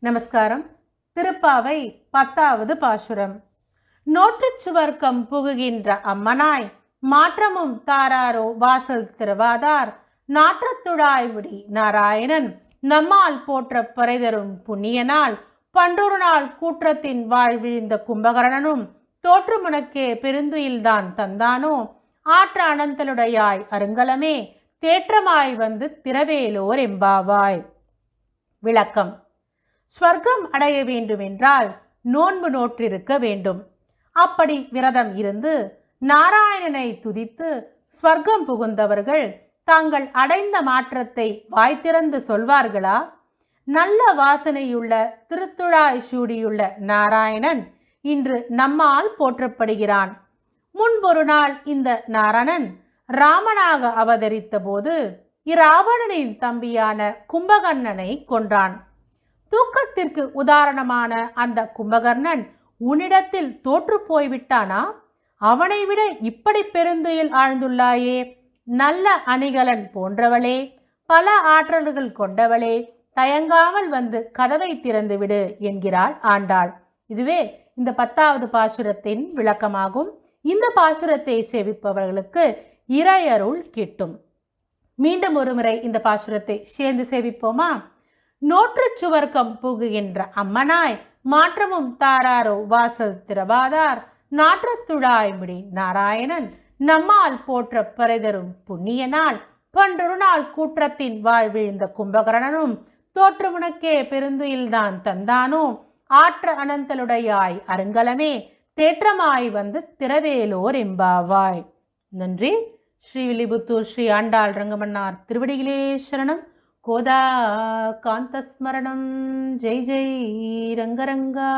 நமஸ்காரம். திருப்பாவை பத்தாவது பாசுரம். நோற்றுச் சுவர்க்கம் புகுகின்ற அம்மனாய் மாற்றமும் தாராரோ வாசல் திருவாதார் நாற்றத்துழாய்விடி நாராயணன் நம்மால் போற்ற பறைதரும் புண்ணியனால் பன்றொரு நாள் கூற்றத்தின் வாழ்விழிந்த கும்பகரணனும் தோற்றுமுனக்கே பெருந்துயில்தான் தந்தானோ ஆற்ற அனந்தலுடையாய் அருங்கலமே தேற்றமாய் வந்து திரவேலோர் எம்பாவாய். விளக்கம். ஸ்வர்க்கம் அடைய வேண்டுமென்றால் நோன்பு நோற்றிருக்க வேண்டும். அப்படி விரதம் இருந்து நாராயணனை துதித்து ஸ்வர்க்கம் புகுந்தவர்கள் தாங்கள் அடைந்த மாற்றத்தை வாய்த்திறந்து சொல்வார்களா? நல்ல வாசனையுள்ள திருத்துழாய் சூடியுள்ள நாராயணன் இன்று நம்மால் போற்றப்படுகிறான். முன்பொரு நாள் இந்த நாரணன் ராமனாக அவதரித்த போது இராவணனின் தம்பியான கும்பகர்ணனை கொன்றான். தூக்கத்திற்கு உதாரணமான அந்த கும்பகர்ணன் உன்னிடத்தில் தோற்று போய்விட்டானா? அவனை விட இப்படி பெருந்துயில் ஆழ்ந்துள்ளாயே. நல்ல அணிகலன் போன்றவளே பல ஆற்றல்கள் கொண்டவளே தயங்காமல் வந்து கதவை திறந்துவிடு என்கிறாள் ஆண்டாள். இதுவே இந்த பத்தாவது பாசுரத்தின் விளக்கமாகும். இந்த பாசுரத்தை சேவிப்பவர்களுக்கு இறையருள் கிட்டும். மீண்டும் ஒருமுறை இந்த பாசுரத்தை சேர்ந்து சேவிப்போமா? நோற்றுச் சுவர்க்கம் புகுகின்ற அம்மனாய் மாற்றமும் தாராரோ வாசல் திரவாதார் நாற்றத்துழாய் முடி நாராயணன் நம்மால் போற்ற பறைதறும் புண்ணிய நாள். பன்றொரு நாள் கூற்றத்தின் வாழ்விழுந்த கும்பகரணனும் தோற்றுமுனக்கே பெருந்துயில்தான் தந்தானோ. ஆற்ற அனந்தலுடையாய் அருங்கலமே தேற்றமாய் வந்து திரவேலோர் எம்பாவாய். நன்றி. ஸ்ரீவில்லிபுத்தூர் ஸ்ரீ ஆண்டாள் ரங்கமன்னார் திருவடிகளே சரணம். హోదా కాంతస్మరణం. జై జై రంగరంగా.